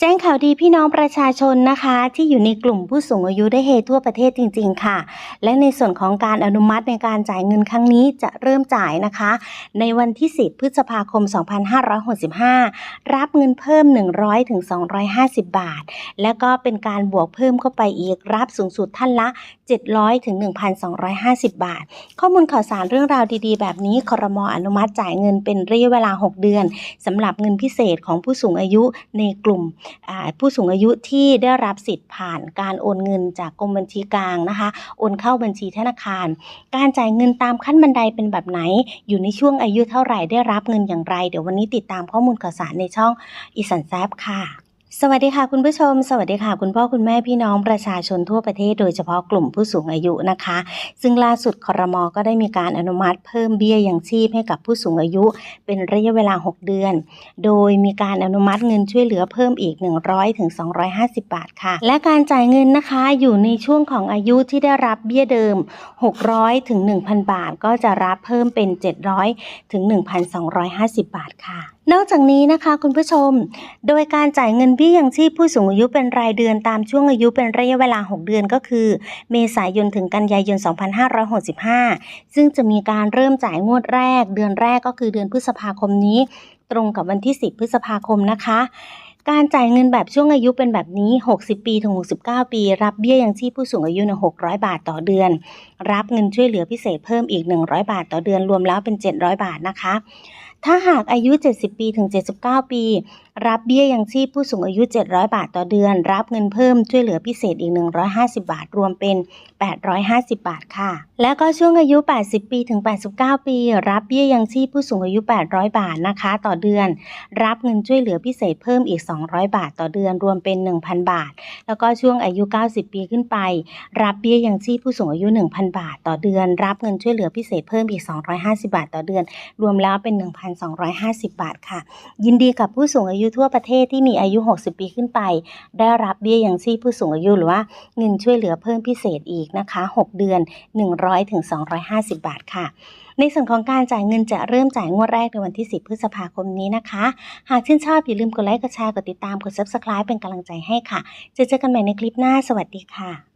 แจ้งข่าวดีพี่น้องประชาชนนะคะ ที่อยู่ในกลุ่มผู้สูงอายุได้เฮทั่วประเทศจริง ๆ ค่ะ และในส่วนของการอนุมัติในการจ่ายเงินครั้งนี้จะเริ่มจ่ายนะคะ ในวันที่ 10 พฤษภาคม 2565 รับเงินเพิ่ม 100ถึง250 บาท แล้วก็เป็นการบวกเพิ่มเข้าไปอีกรับสูงสุดท่านละ 700ถึง1,250 บาท ข้อมูลข่าวสารเรื่องราวดีๆ แบบนี้ครมอนุมัติจ่ายเงินเป็นระยะเวลา 6 เดือนสำหรับเงินพิเศษของผู้สูงอายุในกลุ่มผู้สูงอายุที่ได้รับสิทธิ์ผ่านการโอนเงินจากกรมบัญชีกลางนะคะ โอนเข้าบัญชีธนาคาร การจ่ายเงินตามขั้นบันไดเป็นแบบไหน อยู่ในช่วงอายุเท่าไหร่ได้รับเงินอย่างไร เดี๋ยววันนี้ติดตามข้อมูลข่าวสารในช่องอีสันแซบค่ะ สวัสดีค่ะคุณผู้ชม สวัสดีค่ะคุณพ่อคุณแม่พี่น้องประชาชนทั่วประเทศโดยเฉพาะกลุ่มผู้สูงอายุนะคะ ซึ่งล่าสุดคอรมอก็ได้มีการอนุมัติเพิ่มเบี้ยยังชีพให้กับผู้สูงอายุ เป็นระยะเวลา 6 เดือน โดยมีการอนุมัติเงินช่วยเหลือเพิ่มอีก 100ถึง250 บาทค่ะ และการจ่ายเงินนะคะอยู่ในช่วงของอายุที่ได้รับเบี้ยเดิม 600ถึง1,000 บาท ก็จะรับเพิ่มเป็น 700ถึง1,250 บาทค่ะ นอกจากนี้นะคะคุณผู้ชม โดยการจ่ายเงินบี้ยังชีพผู้สูงอายุเป็นรายเดือนตามช่วงอายุเป็นระยะเวลา 6 เดือนก็คือ เมษายนถึงกันยายน 2565 ซึ่งจะมีการเริ่มจ่ายงวดแรก เดือนแรกก็คือเดือนพฤษภาคมนี้ ตรงกับวันที่ 10 พฤษภาคมนะคะการจ่ายเงินแบบช่วงอายุเป็นแบบนี้ 60 ปีถึง 69 ปี รับเบี้ยยังชีพผู้สูงอายุเนี่ย600 บาทต่อเดือน รับเงินช่วยเหลือพิเศษเพิ่มอีก 100 บาทต่อเดือน รวมแล้วเป็น 700 บาทนะคะถ้าหากอายุ 70 ปีถึง 79 ปี รับเบี้ยยังชีพผู้สูงอายุ 700 บาทต่อเดือน รับเงินเพิ่มช่วยเหลือพิเศษอีก 150 บาท รวมเป็น 850 บาทค่ะ แล้วก็ช่วงอายุ 80 ปีถึง 89 ปี รับเบี้ยยังชีพผู้สูงอายุ 800 บาทนะคะ ต่อเดือน รับเงินช่วยเหลือพิเศษเพิ่มอีก 200 บาทต่อเดือน รวมเป็น 1,000 บาท แล้วก็ช่วงอายุ 90 ปีขึ้นไป รับเบี้ยยังชีพผู้สูงอายุ 1,000 บาท ต่อเดือน รับเงินช่วยเหลือพิเศษเพิ่มอีก 250 บาทต่อเดือน รวมแล้วเป็น1,250 บาทค่ะ ยินดีกับผู้สูงอายุทั่วประเทศที่มีอายุ 60 ปีขึ้นไป ได้รับเบี้ยยังชีพผู้สูงอายุหรือว่าเงินช่วยเหลือเพิ่มพิเศษอีกนะคะ 6 เดือน 100-250 บาทค่ะในส่วนของการจ่ายเงินจะเริ่มจ่ายงวดแรกในวันที่ 10 พฤษภาคมนี้นะคะ หากชื่นชอบอย่าลืมกดไลค์ กดแชร์ กดติดตาม กด subscribe เป็นกำลังใจให้ค่ะจอเจอกันใหม่ในคลิปหน้า สวัสดีค่ะ